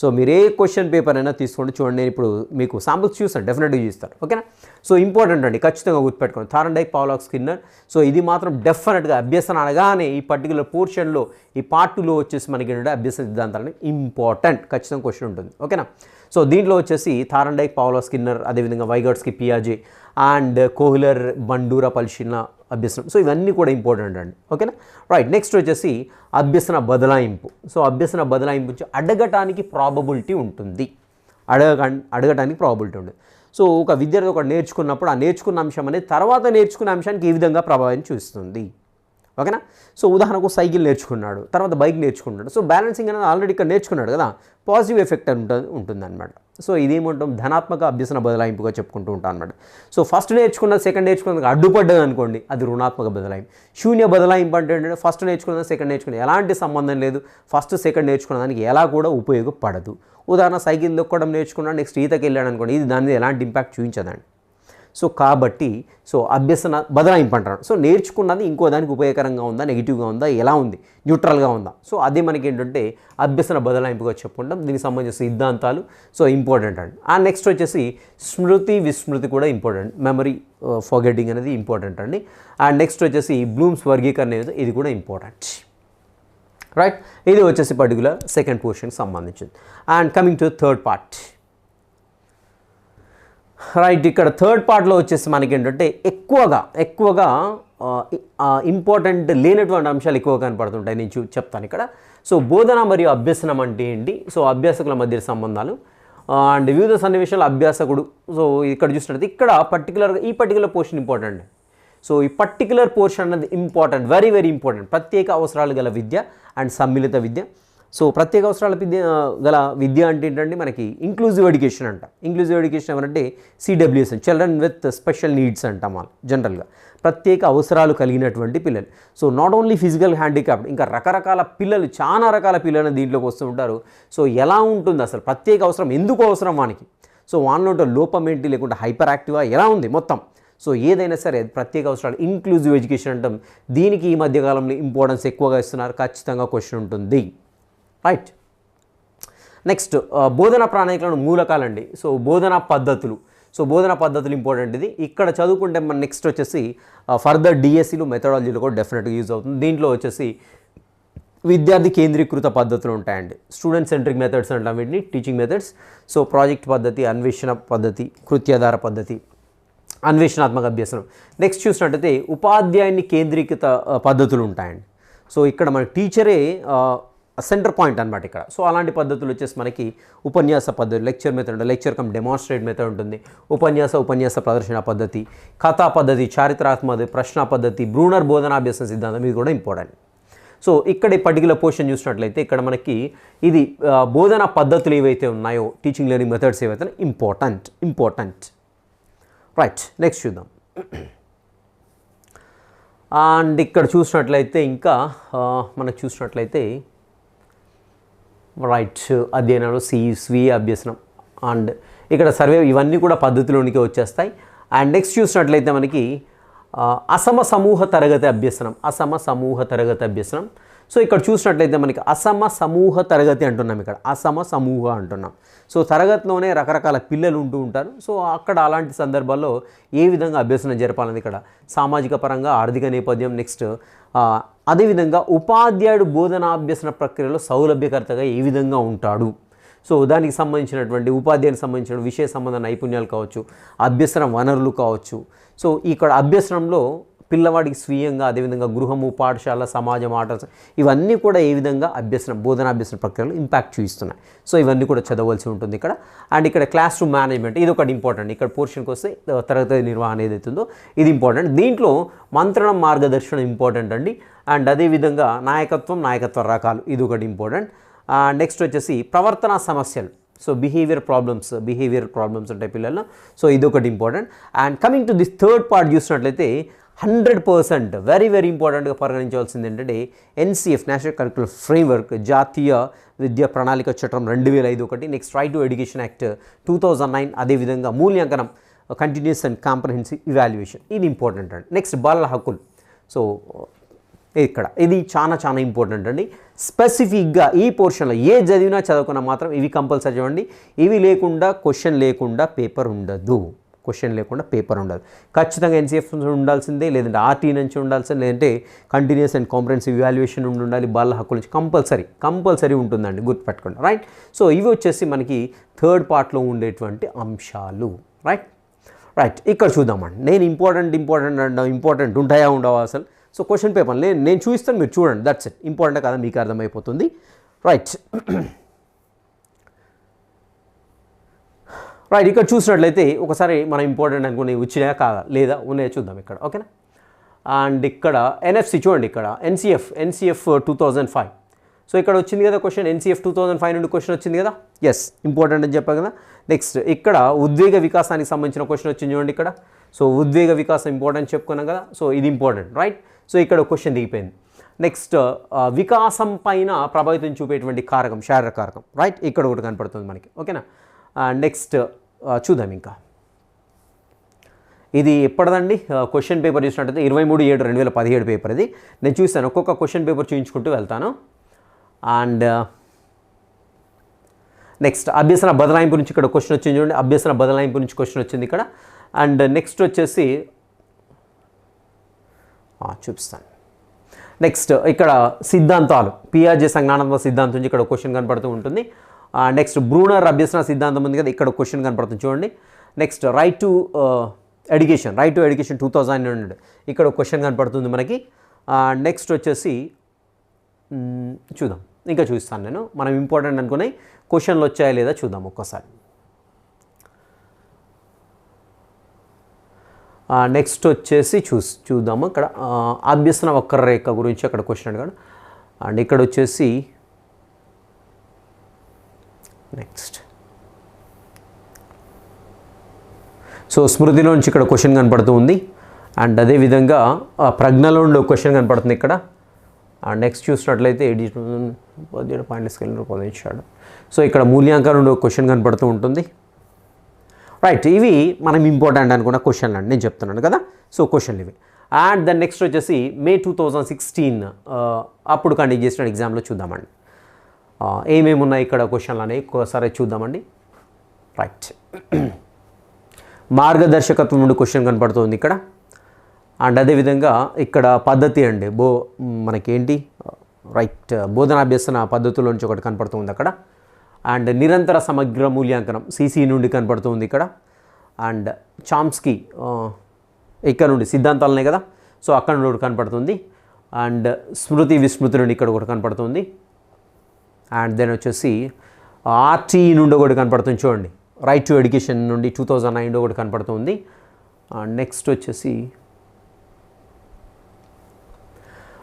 సో మీరు ఏ క్వశ్చన్ పేపర్ అయినా తీసుకోండి. చూడండి నేను ఇప్పుడు మీకు సాంపుల్స్ చూస్తాను డెఫినెట్గా చూస్తాను ఓకేనా సో ఇంపార్టెంట్ అండి. ఖచ్చితంగా గుర్తుపెట్టుకోండి. థారండైక్ పావులాక్ స్కిన్నర్ సో ఇది మాత్రం డెఫినెట్గా అభ్యసన అనగానే ఈ పర్టికులర్ పోర్షన్లో ఈ పార్టులో వచ్చేసి మనకి ఏంటంటే అభ్యసన సిద్ధాంతాలని ఇంపార్టెంట్ ఖచ్చితంగా క్వశ్చన్ ఉంటుంది. ఓకేనా సో దీంట్లో వచ్చేసి థారండైక్ పావులా స్కిన్నర్ అదేవిధంగా వైగర్స్కి పియాజే అండ్ కోహ్లర్ బండూరా పల్షిన అభ్యసనం. సో ఇవన్నీ కూడా ఇంపార్టెంట్ అండి. ఓకేనా రైట్ నెక్స్ట్ వచ్చేసి అభ్యసన బదలాయింపు. సో అభ్యసన బదలాయింపు వచ్చి అడగటానికి ప్రాబబిలిటీ ఉంటుంది. అడగ అడగటానికి ప్రాబిలిటీ ఉంటుంది. సో ఒక విద్యార్థి ఒకటి నేర్చుకున్నప్పుడు ఆ నేర్చుకున్న అంశం అనేది తర్వాత నేర్చుకున్న అంశానికి ఏ విధంగా ప్రభావం చూస్తుంది. ఓకేనా? సో ఉదాహరణకు సైకిల్ నేర్చుకున్నాడు తర్వాత బైక్ నేర్చుకున్నాడు. సో బ్యాలెన్సింగ్ అనేది ఆల్రెడీ ఇక్కడ నేర్చుకున్నాడు కదా పాజిటివ్ ఎఫెక్ట్ ఉంటుంది ఉంటుందన్నమాట. సో ఇదేమంటాం? ధనాత్మక అభ్యసన బదలాయింపుగా చెప్పుకుంటూ ఉంటాం అనమాట సో ఫస్ట్ నేర్చుకున్న సెకండ్ నేర్చుకున్నది అడ్డుపడ్డది అనుకోండి అది రుణాత్మక బదలాయింపు. శూన్య బదలాయింపు అంటే ఏంటంటే ఫస్ట్ నేర్చుకున్న సెకండ్ నేర్చుకున్న ఎలాంటి సంబంధం లేదు. ఫస్ట్ సెకండ్ నేర్చుకున్న దానికి ఎలా కూడా ఉపయోగపడదు. ఉదాహరణ సైకిల్ దొక్కడం నేర్చుకున్నాడు నెక్స్ట్ ఈతకి వెళ్ళాడు అనుకోండి ఇది దాని మీద ఎలాంటి ఇంపాక్ట్ చూపించదండి. సో కాబట్టి సో అభ్యసన బదలాయింపు అంటారు సో నేర్చుకున్నది ఇంకో దానికి ఉపయోగకరంగా ఉందా నెగిటివ్గా ఉందా ఎలా ఉంది న్యూట్రల్గా ఉందా? సో అదే మనకి ఏంటంటే అభ్యసన బదలాయింపుగా చెప్పుకుంటాం. దీనికి సంబంధించిన సిద్ధాంతాలు సో ఇంపార్టెంట్ అండి. ఆ నెక్స్ట్ వచ్చేసి స్మృతి విస్మృతి కూడా ఇంపార్టెంట్. మెమరీ ఫర్గెటింగ్ uh, అనేది ఇంపార్టెంట్ అండి. అండ్ నెక్స్ట్ వచ్చేసి బ్లూమ్స్ వర్గీకరణ అనేది ఇది కూడా ఇంపార్టెంట్. రైట్ ఇది వచ్చేసి పర్టికులర్ సెకండ్ పోర్షన్కి సంబంధించింది. And coming to third part right ఇక్కడ థర్డ్ పార్ట్లో వచ్చేసి మనకి ఏంటంటే ఎక్కువగా ఎక్కువగా ఇంపార్టెంట్ లేనటువంటి అంశాలు ఎక్కువ కనపడుతుంటాయి. నేను చూ చెప్తాను ఇక్కడ. సో బోధన మరియు అభ్యసనం అంటే ఏంటి? సో అభ్యాసకుల మధ్య సంబంధాలు. అండ్ వివిధ సన్నివేశాలు అభ్యాసకుడు. సో ఇక్కడ చూసినట్టు ఇక్కడ పర్టికులర్గా ఈ పర్టికులర్ పోర్షన్ ఇంపార్టెంట్. సో ఈ పర్టికులర్ పోర్షన్ అనేది ఇంపార్టెంట్ వెరీ వెరీ ఇంపార్టెంట్. ప్రత్యేక అవసరాలు గల విద్య అండ్ సమ్మిళిత విద్య. సో ప్రత్యేక అవసరాల విద్య గల విద్య అంటే ఏంటంటే మనకి ఇంక్లూజివ్ ఎడ్యుకేషన్ అంట. ఇంక్లూజివ్ ఎడ్యుకేషన్ ఏమంటే CWS children with special needs అంటాం వాళ్ళు జనరల్గా ప్రత్యేక అవసరాలు కలిగినటువంటి పిల్లలు. So not only physical handicapped ఇంకా రకరకాల పిల్లలు చాలా రకాల పిల్లలు దీంట్లోకి వస్తూ ఉంటారు. సో ఎలా ఉంటుంది అసలు? ప్రత్యేక అవసరం ఎందుకు అవసరం వానికి? సో వానిలో లోపం ఏంటి? లేకుంటే హైపర్ యాక్టివా ఎలా ఉంది మొత్తం? సో ఏదైనా సరే ప్రత్యేక అవసరాలు ఇంక్లూజివ్ ఎడ్యుకేషన్ అంటాం. దీనికి ఈ మధ్యకాలంలో ఇంపార్టెన్స్ ఎక్కువగా ఇస్తున్నారు. ఖచ్చితంగా క్వశ్చన్ ఉంటుంది. రైట్ నెక్స్ట్ బోధన ప్రణాళికలను మూలకాలండి. సో బోధనా పద్ధతులు. సో బోధనా పద్ధతులు ఇంపార్టెంట్ ఇది. ఇక్కడ చదువుకుంటే మన నెక్స్ట్ వచ్చేసి ఫర్దర్ డిఎస్సీలు మెథడాలజీలు కూడా డెఫినెట్గా యూజ్ అవుతుంది. దీంట్లో వచ్చేసి విద్యార్థి కేంద్రీకృత పద్ధతులు ఉంటాయండి. స్టూడెంట్ సెంట్రిక్ మెథడ్స్ అంటాం వీటిని టీచింగ్ మెథడ్స్ సో ప్రాజెక్ట్ పద్ధతి అన్వేషణ పద్ధతి కృత్యాధార పద్ధతి అన్వేషణాత్మక అభ్యసనం. నెక్స్ట్ చూసినట్టయితే ఉపాధ్యాయుని కేంద్రీకృత uh, పద్ధతులు ఉంటాయండి. సో ఇక్కడ మన టీచరే సెంటర్ పాయింట్ అనమాట ఇక్కడ. సో అలాంటి పద్ధతులు వచ్చేసి మనకి ఉపన్యాస పద్ధతి లెక్చర్ మెథడ్ ఉంటుంది లెక్చర్ కమ్ డెమాన్స్ట్రేట్ మెథడ్ ఉంటుంది. ఉపన్యాస ఉపన్యాస ప్రదర్శన పద్ధతి కథా పద్ధతి చారిత్రాత్మక ప్రశ్న పద్ధతి బ్రూనర్ బోధనాభ్యాసన సిద్ధాంతం ఇది కూడా ఇంపార్టెంట్ సో ఇక్కడ ఈ పర్టికులర్ పోర్షన్ చూసినట్లయితే ఇక్కడ మనకి ఇది బోధనా పద్ధతులు ఏవైతే ఉన్నాయో టీచింగ్ లెర్నింగ్ మెథడ్స్ ఏవైతే ఇంపార్టెంట్ ఇంపార్టెంట్ రైట్ నెక్స్ట్ చూద్దాం. అండ్ ఇక్కడ చూసినట్లయితే ఇంకా మనకు చూసినట్లయితే రైట్ uh, అధ్యయనాలు సి స్వీయ అభ్యసనం అండ్ ఇక్కడ సర్వే ఇవన్నీ కూడా పద్ధతిలోనికి వచ్చేస్తాయి. అండ్ నెక్స్ట్ చూసినట్లయితే మనకి uh, అసమ సమూహ తరగతి అభ్యసనం అసమ సమూహ తరగతి అభ్యసనం. సో ఇక్కడ చూసినట్లయితే మనకి అసమ సమూహ తరగతి అంటున్నాం ఇక్కడ. అసమ సమూహ అంటున్నాం. సో తరగతిలోనే రకరకాల పిల్లలు ఉంటూ ఉంటారు. సో అక్కడ అలాంటి సందర్భాల్లో ఏ విధంగా అభ్యసనం జరపాలని ఇక్కడ సామాజిక పరంగా ఆర్థిక నేపథ్యం నెక్స్ట్ అదేవిధంగా ఉపాధ్యాయుడు బోధనాభ్యసన ప్రక్రియలో సౌలభ్యకర్తగా ఏ విధంగా ఉంటాడు? సో దానికి సంబంధించినటువంటి ఉపాధ్యాయునికి సంబంధించిన విషయ సంబంధ నైపుణ్యాలు కావచ్చు అభ్యసన వనరులు కావచ్చు. సో ఇక్కడ అభ్యసనంలో పిల్లవాడికి స్వీయంగా అదేవిధంగా గృహము పాఠశాల సమాజం ఆట ఇవన్నీ కూడా ఏ విధంగా అభ్యసనం బోధనాభ్యసన ప్రక్రియలో ఇంపాక్ట్ చూపిస్తున్నాయి సో ఇవన్నీ కూడా చదవలసి ఉంటుంది ఇక్కడ. అండ్ ఇక్కడ క్లాస్ రూమ్ మేనేజ్మెంట్ ఇది ఒకటి ఇంపార్టెంట్ ఇక్కడ పోర్షన్కి వస్తే తరగతి నిర్వహణ ఏదైతుందో ఇది ఇంపార్టెంట్ దీంట్లో మంత్రణం మార్గదర్శనం ఇంపార్టెంట్ అండి. అండ్ అదేవిధంగా నాయకత్వం నాయకత్వ రకాలు ఇది ఒకటి ఇంపార్టెంట్ నెక్స్ట్ వచ్చేసి ప్రవర్తన సమస్యలు. So behaviour problems behaviour problems ఉంటాయి పిల్లల్లో. సో ఇది ఒకటి important and coming to this third part చూసినట్లయితే హండ్రెడ్ పర్సెంట్ వెరీ వెరీ ఇంపార్టెంట్గా పరిగణించవలసింది ఏంటంటే ఎన్సిఎఫ్ నేషనల్ కరికులర్ ఫ్రేమ్వర్క్ జాతీయ విద్యా ప్రణాళిక చట్టం రెండు వేల ఐదు ఒకటి next right to education act two thousand nine అదేవిధంగా మూల్యాంకనం కంటిన్యూస్ అండ్ కాంప్రహెన్సివ్ ఇవాల్యుయేషన్ ఇది ఇంపార్టెంట్ అండి. నెక్స్ట్ బాలల హక్కులు. సో ఇక్కడ ఇది చాలా చాలా ఇంపార్టెంట్ అండి. స్పెసిఫిక్గా ఈ పోర్షన్లో ఏ చదివినా చదువుకున్నా మాత్రం ఇవి కంపల్సరీ చూడండి ఇవి లేకుండా క్వశ్చన్ లేకుండా పేపర్ ఉండదు. క్వశ్చన్ లేకుండా పేపర్ ఉండదు. ఖచ్చితంగా ఎన్సీఎఫ్ ఉండాల్సిందే లేదంటే ఆర్టీ నుంచి ఉండాల్సిందే లేదంటే కంటిన్యూస్ అండ్ కాంప్రహెన్సివ్ ఇవాల్యుయేషన్ ఉండి ఉండాలి బాల హక్కుల నుంచి కంపల్సరీ కంపల్సరీ ఉంటుందండి గుర్తుపెట్టుకోండి రైట్ సో ఇవి వచ్చేసి మనకి థర్డ్ పార్ట్లో ఉండేటువంటి అంశాలు రైట్ రైట్ ఇక్కడ చూద్దామండి. నేను ఇంపార్టెంట్ ఇంపార్టెంట్ అండ్ ఇంపార్టెంట్ ఉంటాయా ఉండవా అసలు? సో క్వశ్చన్ పేపర్ నేను నేను చూపిస్తాను మీరు చూడండి దట్స్ ఇట్ ఇంపార్టెంట్ కదా మీకు అర్థమైపోతుంది. రైట్ రైట్ ఇక్కడ చూసినట్లయితే ఒకసారి మనం ఇంపార్టెంట్ అనుకునే వచ్చినాయా కాదా? లేదా ఉన్నాయా చూద్దాం ఇక్కడ ఓకేనా? అండ్ ఇక్కడ ఎన్ఎఫ్సి చూడండి ఇక్కడ NCF NCF two thousand five so ఇక్కడ వచ్చింది కదా question NCF two thousand five నుండి క్వశ్చన్ వచ్చింది కదా? ఎస్ ఇంపార్టెంట్ అని చెప్పా కదా. నెక్స్ట్ ఇక్కడ ఉద్వేగ వికాసానికి సంబంధించిన క్వశ్చన్ వచ్చింది చూడండి ఇక్కడ. సో ఉద్వేగ వికాసం ఇంపార్టెంట్ చెప్పుకున్నాం కదా. సో ఇది ఇంపార్టెంట్ రైట్ సో ఇక్కడ క్వశ్చన్ దిగిపోయింది. నెక్స్ట్ uh, వికాసం పైన ప్రభావితం చూపేటువంటి కారకం శారీరక కారకం రైట్ ఇక్కడ ఒకటి కనపడుతుంది మనకి ఓకేనా? నెక్స్ట్ చూద్దాం ఇంకా. ఇది ఎప్పటిదండి? క్వశ్చన్ పేపర్ చూసినట్టయితే ఇరవై మూడు ఏడు రెండు వేల పదిహేడు పేపర్ ఇది. నేను చూస్తాను ఒక్కొక్క క్వశ్చన్ పేపర్ చూపించుకుంటూ వెళ్తాను. అండ్ నెక్స్ట్ అభ్యసన బదలాయింపు నుంచి ఇక్కడ క్వశ్చన్ వచ్చింది చూడండి. అభ్యసన బదలాయింపు నుంచి క్వశ్చన్ వచ్చింది ఇక్కడ. అండ్ నెక్స్ట్ వచ్చేసి చూపిస్తాను. నెక్స్ట్ ఇక్కడ సిద్ధాంతాలు. పిఆర్జే సంజ్ఞానాత్మక సిద్ధాంతం నుంచి ఇక్కడ క్వశ్చన్ కనపడుతూ ఉంటుంది. నెక్స్ట్ బ్రూనర్ అభ్యసన సిద్ధాంతం ఉంది కదా ఇక్కడ క్వశ్చన్ కనపడుతుంది చూడండి. Next right to education right to education two thousand hundred ఇక్కడ క్వశ్చన్ కనపడుతుంది మనకి. నెక్స్ట్ వచ్చేసి చూద్దాం. ఇంకా చూస్తాను నేను. మనం ఇంపార్టెంట్ అనుకునే క్వశ్చన్లు వచ్చాయా లేదా చూద్దాం ఒక్కసారి. నెక్స్ట్ వచ్చేసి చూస్ చూద్దాము. ఇక్కడ అభ్యసన వక్రరేఖ గురించి అక్కడ క్వశ్చన్ అడిగాడు. అండ్ ఇక్కడ వచ్చేసి నెక్స్ట్ సో స్మృతిలోంచి ఇక్కడ క్వశ్చన్ కనపడుతూ ఉంది. అండ్ అదేవిధంగా ఆ, ప్రజ్ఞలో ఉండే క్వశ్చన్ కనపడుతుంది ఇక్కడ. అండ్ నెక్స్ట్ చూసినట్లయితే పదిహేడు పాయింట్ల స్కేల్ రూపొందించాడు సో ఇక్కడ మూల్యాంకనం ఉండే క్వశ్చన్ కనపడుతూ ఉంటుంది. రైట్ ఇవి మనం ఇంపార్టెంట్ అనుకున్న క్వశ్చన్లు అండి. నేను చెప్తున్నాను కదా. సో క్వశ్చన్లు ఇవి. అండ్ దెన్ నెక్స్ట్ వచ్చేసి మే టూ థౌజండ్ సిక్స్టీన్ అప్పుడు కండక్ట్ చేసిన ఎగ్జామ్లో చూద్దామండి. ఏమేమి ఉన్నాయి ఇక్కడ క్వశ్చన్లు అనేవి ఒకసారి చూద్దామండి. రైట్ మార్గదర్శకత్వం నుండి క్వశ్చన్ కనపడుతుంది ఇక్కడ. అండ్ అదేవిధంగా ఇక్కడ పద్ధతి అండి బో మనకేంటి? రైట్ బోధనాభ్యసన పద్ధతుల నుంచి ఒకటి కనపడుతుంది అక్కడ. అండ్ నిరంతర సమగ్ర మూల్యాంకనం సీసీ నుండి కనపడుతుంది ఇక్కడ. అండ్ చామ్స్కీ ఇక్కడ నుండి సిద్ధాంతాలనే కదా? సో అక్కడ నుండి ఒకటి కనపడుతుంది. అండ్ స్మృతి విస్మృతి నుండి ఇక్కడ ఒకటి కనపడుతుంది. అండ్ దెన్ వచ్చేసి ఆర్టీ నుండి ఒకటి కనపడుతుంది చూడండి. రైట్ టు ఎడ్యుకేషన్ నుండి టూ థౌజండ్ నైన్ ఒకటి కనపడుతుంది. నెక్స్ట్ వచ్చేసి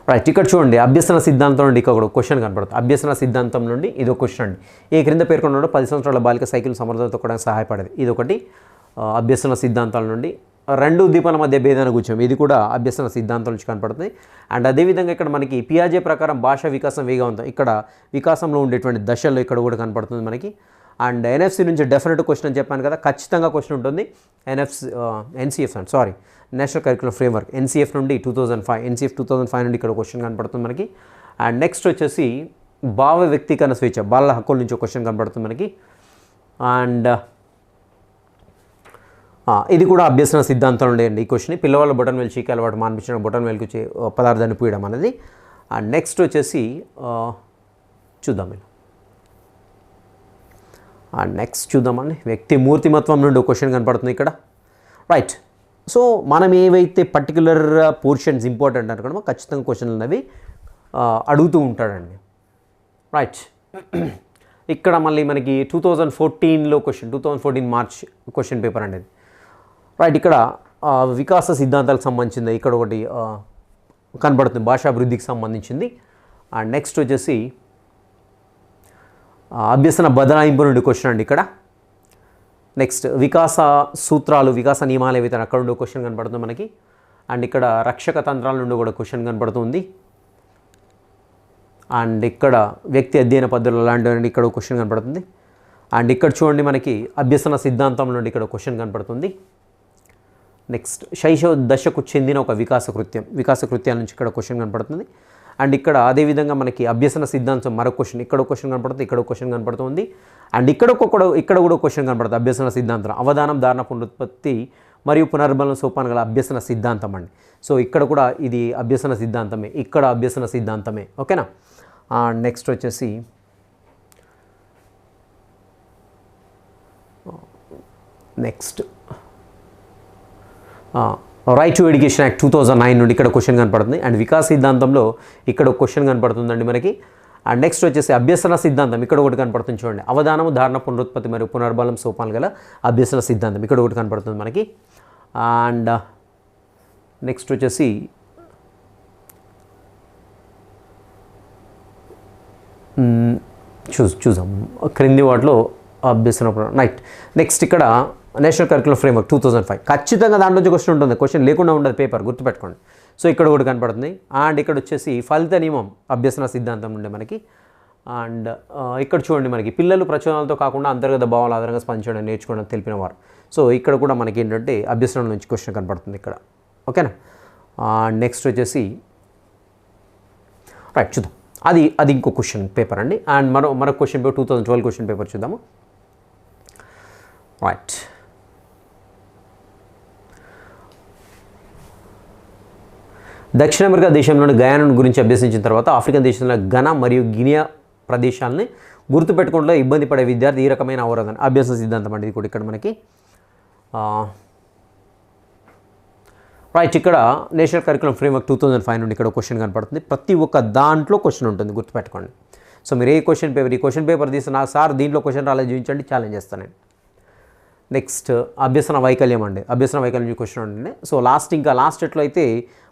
రైట్ ఇక్కడ చూడండి అభ్యసన సిద్ధాంతం నుండి ఇక్కడ ఒక క్వశ్చన్ కనపడుతుంది. అభ్యసన సిద్ధాంతం నుండి ఇది ఒక క్వశ్చన్ అండి. ఏ క్రింద పేర్కొన్నాడు పది సంవత్సరాల బాలిక సైకిల్ సమర్థత తొక్కడానికి సహాయపడేది. ఇది ఒకటి అభ్యసన సిద్ధాంతాల నుండి రెండు దీపాల మధ్య భేదాన్ని కూర్చోం ఇది కూడా అభ్యసన సిద్ధాంతం నుంచి కనపడుతుంది. అండ్ అదేవిధంగా ఇక్కడ మనకి పియాజే ప్రకారం భాష వికాసం వేగవంతం ఇక్కడ వికాసంలో ఉండేటువంటి దశల్లో ఇక్కడ కూడా కనపడుతుంది మనకి. అండ్ ఎన్ఎఫ్సి నుంచి డెఫినెట్ క్వశ్చన్ అని చెప్పాను కదా ఖచ్చితంగా క్వశ్చన్ ఉంటుంది. NFC NCF and sorry national curriculum framework NCF నుండి two thousand five NCF two thousand five నుండి ఇక్కడ క్వశ్చన్ కనపడుతుంది మనకి. అండ్ నెక్స్ట్ వచ్చేసి భావ వ్యక్తీకరణ స్వేచ్ఛ బాల హక్కుల నుంచి ఒక క్వశ్చన్ కనపడుతుంది మనకి. అండ్ ఇది కూడా అభ్యసన సిద్ధాంతం ఉండేయండి ఈ క్వశ్చన్. పిల్లవాళ్ళ బొటన్ వేలు చీకి అలవాటు మానిపించిన బొటన్ వేలుకు పదార్థాన్ని పూయడం అనేది. నెక్స్ట్ వచ్చేసి చూద్దాం నెక్స్ట్ చూద్దామండి. వ్యక్తి మూర్తిమత్వం నుండి క్వశ్చన్ కనపడుతుంది ఇక్కడ. రైట్. సో మనం ఏవైతే పర్టికులర్ పోర్షన్స్ ఇంపార్టెంట్ అనుకున్నామో ఖచ్చితంగా క్వశ్చన్లు అనేవి అడుగుతూ ఉంటాడండి. రైట్. ఇక్కడ మళ్ళీ మనకి టూ థౌజండ్ ఫోర్టీన్లో question two thousand fourteen March question paper అనేది. రైట్ ఇక్కడ వికాస సిద్ధాంతాలకు సంబంధించింది. ఇక్కడ ఒకటి కనబడుతుంది భాషాభివృద్ధికి సంబంధించింది. అండ్ నెక్స్ట్ వచ్చేసి అభ్యసన బదలాయింపు నుండి క్వశ్చన్ అండి ఇక్కడ. నెక్స్ట్ వికాస సూత్రాలు వికాస నియమాలు ఏవైతే అక్కడ నుండి క్వశ్చన్ కనబడుతుంది మనకి. అండ్ ఇక్కడ రక్షక తంత్రాల నుండి కూడా క్వశ్చన్ కనపడుతుంది అండ్ ఇక్కడ వ్యక్తి అధ్యయన పద్ధతులు లాంటివి ఇక్కడ క్వశ్చన్ కనబడుతుంది. అండ్ ఇక్కడ చూడండి మనకి అభ్యసన సిద్ధాంతం నుండి ఇక్కడ క్వశ్చన్ కనబడుతుంది. నెక్స్ట్ శైశవ దశకు చెందిన ఒక వికాస కృత్యం. వికాస కృత్యాల నుంచి ఇక్కడ క్వశ్చన్ కనపడుతుంది. అండ్ ఇక్కడ అదేవిధంగా మనకి అభ్యసన సిద్ధాంతం మరొక క్వశ్చన్ ఇక్కడ క్వశ్చన్ కనపడుతుంది ఇక్కడ క్వశ్చన్ కనపడుతుంది. అండ్ ఇక్కడ ఇక్కడ కూడా క్వశ్చన్ కనపడుతుంది అభ్యసన సిద్ధాంతం. అవధానం ధారణ పునరుత్పత్తి మరియు పునర్బలం సోపాన గల అభ్యసన సిద్ధాంతం అండి. సో ఇక్కడ కూడా ఇది అభ్యసన సిద్ధాంతమే. ఇక్కడ అభ్యసన సిద్ధాంతమే. ఓకేనా నెక్స్ట్ వచ్చేసి next right to education act two thousand nine నుండి ఇక్కడ క్వశ్చన్ కనపడుతుంది. అండ్ వికాస్ సిద్ధాంతంలో ఇక్కడ ఒక క్వశ్చన్ కనపడుతుందండి మనకి. అండ్ నెక్స్ట్ వచ్చేసి అభ్యసన సిద్ధాంతం. ఇక్కడ ఒకటి కనపడుతుంది చూడండి. అవధానము ధారణ పునరుత్పత్తి మరియు పునర్బలం సోపాలు గల అభ్యసన సిద్ధాంతం. ఇక్కడ ఒకటి కనపడుతుంది మనకి. అండ్ నెక్స్ట్ uh, వచ్చేసి చూ చూసాం క్రింది వాటిలో అభ్యసన రైట్ నెక్స్ట్ ఇక్కడ national curricular framework two thousand five. ఖచ్చితంగా దాంట్లో నుంచి క్వశ్చన్ ఉంటుంది. క్వశ్చన్ లేకుండా ఉండదు పేపర్ గుర్తుపెట్టుకోండి. సో ఇక్కడ ఒకటి కనపడుతుంది. అండ్ ఇక్కడ వచ్చేసి ఫలిత నియమం అభ్యసన సిద్ధాంతం ఉండే మనకి. అండ్ ఇక్కడ చూడండి మనకి. పిల్లలు ప్రచోదనలతో కాకుండా అంతర్గత భావాల ఆధారంగా స్పందించడం నేర్చుకోవడం తెలిపినవారు. సో ఇక్కడ కూడా మనకి ఏంటంటే అభ్యసనం నుంచి క్వశ్చన్ కనపడుతుంది ఇక్కడ. ఓకేనా? నెక్స్ట్ వచ్చేసి రైట్ చూద్దాం. అది అది ఇంకో క్వశ్చన్ పేపర్ అండి. అండ్ మరో మరొక question paper two thousand twelve question paper చూద్దాము. రైట్. దక్షిణ అమెరికా దేశంలోని గయాను గురించి అభ్యసించిన తర్వాత ఆఫ్రికన్ దేశంలో ఘన మరియు గినియా ప్రదేశాలని గుర్తుపెట్టుకోవడంలో ఇబ్బంది పడే విద్యార్థి ఈ రకమైన అవరోధన అభ్యాస సిద్ధాంతం అండి ఇది కూడా ఇక్కడ మనకి. రైట్ ఇక్కడ national curriculum framework two thousand five నుండి ఇక్కడ క్వశ్చన్ కనపడుతుంది. ప్రతి ఒక్క దాంట్లో క్వశ్చన్ ఉంటుంది గుర్తుపెట్టుకోండి. సో మీరు ఏ క్వశ్చన్ పేపర్ ఈ క్వశ్చన్ పేపర్ తీసి నాకు సార్ దీంట్లో క్వశ్చన్ రాలేదు చూపించండి ఛాలెంజ్ చేస్తాను నేను. నెక్స్ట్ అభ్యసన వైకల్యం అండి. అభ్యసన వైకల్యం క్వశ్చన్ ఉంటుంది సో లాస్ట్ ఇంకా లాస్ట్ ఎట్లో అయితే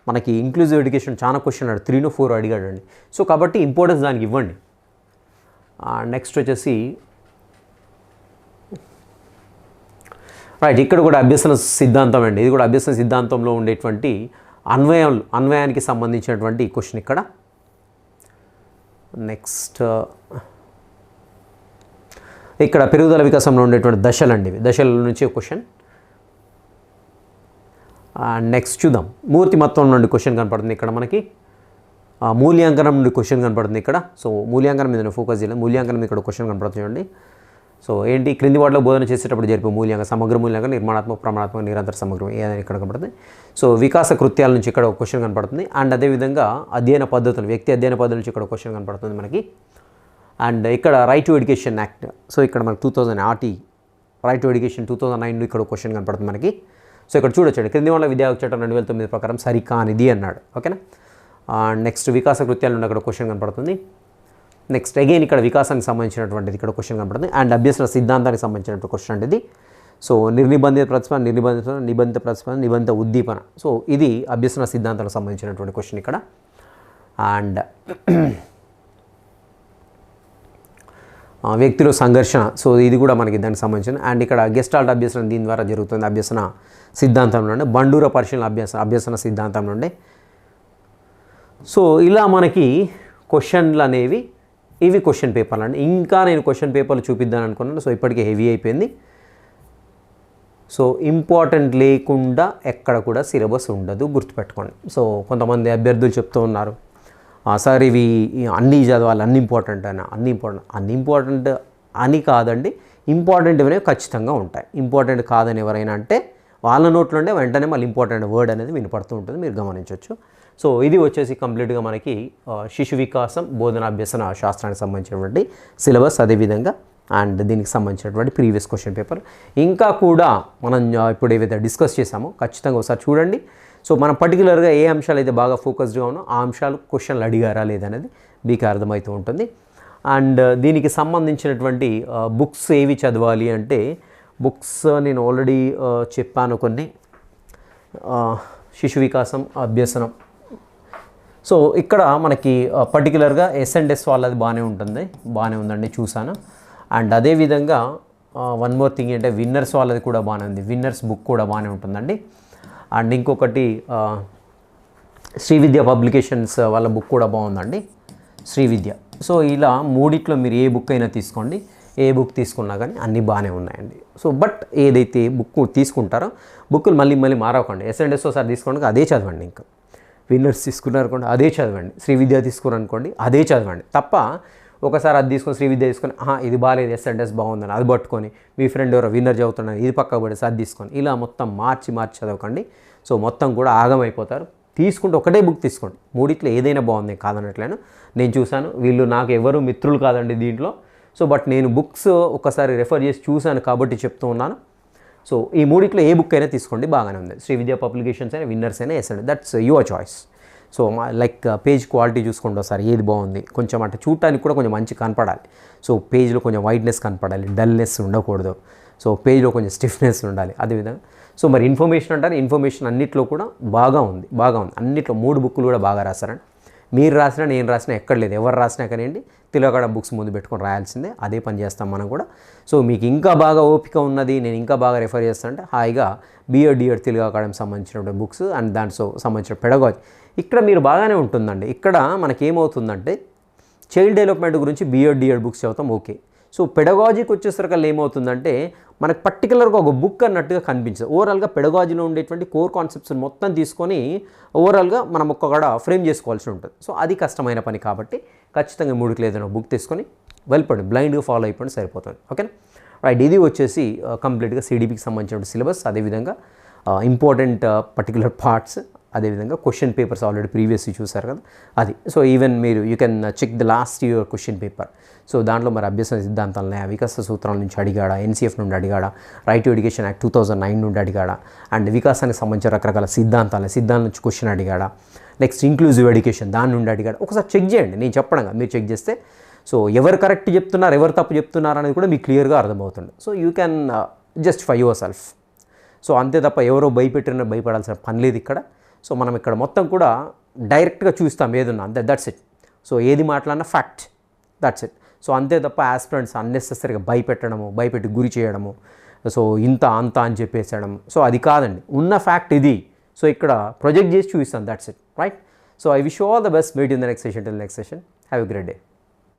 మనకి ఇంక్లూజివ్ ఎడ్యుకేషన్ చాలా క్వశ్చన్ అడిగాడు త్రీనో ఫోర్ అడిగాడండి. సో కాబట్టి ఇంపార్టెన్స్ దానికి ఇవ్వండి. నెక్స్ట్ వచ్చేసి రైట్ ఇక్కడ కూడా అభ్యసన సిద్ధాంతం అండి. ఇది కూడా అభ్యసన సిద్ధాంతంలో ఉండేటువంటి అన్వయం అన్వయానికి సంబంధించినటువంటి క్వశ్చన్ ఇక్కడ. నెక్స్ట్ ఇక్కడ పెరుగుదల వికాసంలో ఉండేటువంటి దశలు అండి దశల నుంచి క్వశ్చన్ నెక్స్ట్ చూద్దాం. మూర్తిమత్వం నుండి క్వశ్చన్ కనపడుతుంది ఇక్కడ మనకి. మూల్యాంకనం నుండి క్వశ్చన్ కనపడుతుంది ఇక్కడ. సో మూల్యాంకనం మీద ఫోకస్ చేయలేదు. మూల్యాంకనం ఇక్కడ క్వశ్చన్ కనపడుతుంది చూడండి. సో ఏంటి? క్రింది వాటిలో బోధన చేసేటప్పుడు జరిపే మూల్యాంక సమగ్ర మూల్యాంకనం నిర్మాణాత్మక ప్రమాణాత్మక నిరంతర సమగ్రం ఏదైనా ఇక్కడ కనపడుతుంది. సో వికాస కృత్యాల నుంచి ఇక్కడ ఒక క్వశ్చన్ కనపడుతుంది. అండ్ అదేవిధంగా అధ్యయన పద్ధతులు వ్యక్తి అధ్యయన పద్ధతుల నుంచి ఇక్కడ క్వశ్చన్ కనపడుతుంది మనకి. అండ్ ఇక్కడ right to education act so ఇక్కడ మనకి two thousand RT right to education two thousand nine ఇక్కడ క్వశ్చన్ కనపడుతుంది మనకి. సో ఇక్కడ చూడొచ్చండి. క్రింది వాళ్ళ విద్యా చట్టం రెండు వేల తొమ్మిది ప్రకారం సరికానిది అన్నాడు. ఓకేనా? నెక్స్ట్ వికాస కృత్యాలు అక్కడ క్వశ్చన్ కనపడుతుంది. నెక్స్ట్ అగైన్ ఇక్కడ వికాసానికి సంబంధించినటువంటిది ఇక్కడ క్వశ్చన్ కనపడుతుంది. అండ్ అభ్యసన సిద్ధాంతానికి సంబంధించినటువంటి క్వశ్చన్ అంటే ఇది. సో నిర్నిబంధిత ప్రతిస్పందన నిర్నిబంధిత నిబంధిత ప్రతిస్పందన నిబంధిత ఉద్దీపన. సో ఇది అభ్యసన సిద్ధాంతాలకు సంబంధించినటువంటి క్వశ్చన్ ఇక్కడ. అండ్ వ్యక్తిలో సంఘర్షణ. సో ఇది కూడా మనకి దానికి సంబంధించిన. అండ్ ఇక్కడ గెస్టాల్ట్ అభ్యసనం దీని ద్వారా జరుగుతుంది. అభ్యసన సిద్ధాంతం నుండి బండూర పరిశీలన అభ్యాస అభ్యసన సిద్ధాంతం నుండి సో ఇలా మనకి క్వశ్చన్లు అనేవి ఇవి క్వశ్చన్ పేపర్లు అండి. ఇంకా నేను క్వశ్చన్ పేపర్లు చూపిద్దాను అనుకున్నాను. సో ఇప్పటికే హెవీ అయిపోయింది. సో ఇంపార్టెంట్ లేకుండా ఎక్కడ కూడా సిలబస్ ఉండదు. గుర్తుపెట్టుకోండి. సో కొంతమంది అభ్యర్థులు చెప్తూ ఉన్నారు. సార్ ఇవి అన్నీ చదవాలి అన్ని ఇంపార్టెంట్ అని అన్ని ఇంపార్టెంట్ అన్ని ఇంపార్టెంట్ అని కాదండి ఇంపార్టెంట్ అనేవి ఖచ్చితంగా ఉంటాయి. ఇంపార్టెంట్ కాదని ఎవరైనా అంటే వాళ్ళ నోట్లోనే వెంటనే మళ్ళీ ఇంపార్టెంట్ వర్డ్ అనేది వినపడుతూ ఉంటుంది మీరు గమనించవచ్చు సో ఇది వచ్చేసి కంప్లీట్గా మనకి శిశు వికాసం బోధనాభ్యసన శాస్త్రానికి సంబంధించినటువంటి సిలబస్ అదేవిధంగా అండ్ దీనికి సంబంధించినటువంటి ప్రీవియస్ క్వశ్చన్ పేపర్ ఇంకా కూడా మనం ఇప్పుడు ఏవైతే డిస్కస్ చేసామో ఖచ్చితంగా ఒకసారి చూడండి. సో మనం పర్టికులర్గా ఏ అంశాలు అయితే బాగా ఫోకస్డ్గా ఉన్నో ఆ అంశాలు క్వశ్చన్లు అడిగారా లేదనేది మీకు అర్థమవుతూ ఉంటుంది. అండ్ uh, దీనికి సంబంధించినటువంటి uh, బుక్స్ ఏవి చదవాలి అంటే బుక్స్ నేను ఆల్రెడీ uh, చెప్పాను కొన్ని. శిశు వికాసం అభ్యసనం. సో ఇక్కడ మనకి పర్టికులర్గా ఎస్ఎండ్ఎస్ వాళ్ళది బాగానే ఉంటుంది. బాగానే ఉందండి చూసాను అండ్ అదేవిధంగా వన్ మోర్ థింగ్ అంటే విన్నర్స్ వాళ్ళది కూడా బాగానే ఉంది. విన్నర్స్ బుక్ కూడా బాగానే ఉంటుందండి. అండ్ ఇంకొకటి శ్రీవిద్య శ్రీ పబ్లికేషన్స్ వాళ్ళ బుక్ కూడా బాగుందండి. శ్రీ విద్య సో ఇలా మూడిట్లో మీరు ఏ బుక్ అయినా తీసుకోండి. ఏ బుక్ తీసుకున్నా కానీ అన్నీ బాగానే ఉన్నాయండి. సో బట్ ఏదైతే బుక్ తీసుకుంటారో బుక్కులు మళ్ళీ మళ్ళీ మారవకండి. ఎస్ఎండ్ఎస్ ఒకసారి తీసుకోండి అదే చదవండి ఇంకా. విన్నర్స్ తీసుకున్నారనుకోండి అదే చదవండి. శ్రీ విద్య తీసుకున్నారనుకోండి అదే చదవండి. తప్ప ఒకసారి అది తీసుకొని శ్రీవిద్య తీసుకొని ఇది బాగాలేదు ఎస్ఎండ్ఎస్ బాగుందని. అది పట్టుకొని మీ ఫ్రెండ్ ఎవరో విన్నర్ చదువుతున్నారు ఇది పక్క పడేసి అది తీసుకొని. ఇలా మొత్తం మార్చి మార్చి చదవకండి. సో మొత్తం కూడా ఆగమైపోతారు. తీసుకుంటే ఒకటే బుక్ తీసుకోండి. మూడిట్లో ఏదైనా బాగుంది కాదనట్లేను. నేను చూశాను వీళ్ళు నాకు ఎవరు మిత్రులు కాదండి దీంట్లో. సో బట్ నేను బుక్స్ ఒకసారి రెఫర్ చేసి చూశాను కాబట్టి చెప్తూ ఉన్నాను. సో ఈ మూడిట్లో ఏ బుక్ అయినా తీసుకోండి బాగానే ఉంది. శ్రీ విద్యా పబ్లికేషన్స్ అయినా విన్నర్స్ అయినా yes that's your choice so like page quality చూసుకోండి ఒకసారి ఏది బాగుంది. కొంచెం అంటే చూడటానికి కూడా కొంచెం మంచి కనపడాలి. సో పేజ్లో కొంచెం వైట్నెస్ కనపడాలి డల్నెస్ ఉండకూడదు. సో పేజ్లో కొంచెం స్టిఫ్నెస్ ఉండాలి అదేవిధంగా సో మరి ఇన్ఫర్మేషన్ అంటారు ఇన్ఫర్మేషన్ అన్నిట్లో కూడా బాగా ఉంది బాగా ఉంది. అన్నిట్లో మూడు బుక్కులు కూడా బాగా రాశారండి. మీరు రాసినా నేను రాసినా ఎక్కడ లేదు. ఎవరు రాసినా కానివ్వండి తిలకడ బుక్స్ ముందు పెట్టుకొని రాయాల్సిందే అదే పని చేస్తాం మనం కూడా. సో మీకు ఇంకా బాగా ఓపిక ఉన్నది నేను ఇంకా బాగా రెఫర్ చేస్తాను అంటే హాయిగా బిఎడ్ డిఎడ్ తెలుగు అకాడమీకి సంబంధించిన బుక్స్ అండ్ దాంట్లో సంబంధించిన పెడగాజీ ఇక్కడ మీరు బాగానే ఉంటుందండి. ఇక్కడ మనకి ఏమవుతుందంటే చైల్డ్ డెవలప్మెంట్ గురించి బిఎడ్ డిఎడ్ బుక్స్ చదువుతాం ఓకే. సో పెడగాజీకి వచ్చేసరికి ఏమవుతుందంటే మనకు పర్టికులర్గా ఒక బుక్ అన్నట్టుగా కనిపించదు. ఓవరాల్గా పెడగాజీలో ఉండేటువంటి కోర్ కాన్సెప్ట్స్ మొత్తం తీసుకొని ఓవరాల్గా మనం ఒక్కడ ఫ్రేమ్ చేసుకోవాల్సి ఉంటుంది. సో అది కష్టమైన పని కాబట్టి ఖచ్చితంగా మూడుకి లేదన్న బుక్ తీసుకొని వెళ్ళిపోండి. బ్లైండ్గా ఫాలో అయిపోండి సరిపోతుంది. ఓకేనా? రైట్ ఇది వచ్చేసి కంప్లీట్గా సిడిపికి సంబంధించిన సిలబస్ అదేవిధంగా ఇంపార్టెంట్ పర్టికులర్ పార్ట్స్ అదేవిధంగా క్వశ్చన్ పేపర్స్ ఆల్రెడీ ప్రీవియస్ చూసారు కదా? అది. సో ఈవెన్ మీరు you can check the last year question paper so దాంట్లో మరి అభ్యసన సిద్ధాంతాలనే వికాస సూత్రాల నుంచి అడిగాడా? ఎన్సీఎఫ్ నుండి అడిగాడా? Right to education act two thousand nine నుండి అడిగాడా? అండ్ వికాసానికి సంబంధించిన రకరకాల సిద్ధాంతాలు సిద్ధాంతం నుంచి క్వశ్చన్ అడిగాడా? నెక్స్ట్ ఇంక్లూజివ్ ఎడ్యుకేషన్ దాని నుండి అడిగాడు? ఒకసారి చెక్ చేయండి. నేను చెప్పడంగా మీరు చెక్ చేస్తే సో ఎవరు కరెక్ట్ చెప్తున్నారు? ఎవరు తప్పు చెప్తున్నారు అనేది కూడా మీకు క్లియర్గా అర్థమవుతుంది. So you can just five yourself so అంతే తప్ప ఎవరో భయపెట్టిన భయపడాల్సిన పని లేదు ఇక్కడ. సో మనం ఇక్కడ మొత్తం కూడా డైరెక్ట్గా చూస్తాం ఏదున్నా అంతే దట్స్ ఇట్ సో ఏది మాట్లాడినా ఫ్యాక్ట్ దట్స్ ఇట్ సో అంతే తప్ప ఆస్పిరెంట్స్ అన్నెసెసరీగా భయపెట్టడము భయపెట్టి గురి చేయడము సో ఇంత అంత అని చెప్పేసడం సో అది కాదండి. ఉన్న ఫ్యాక్ట్ ఇది. సో ఇక్కడ ప్రొజెక్ట్ చేసి చూపిస్తాను that's it right so I wish all the best meet in the next session till next session have a great day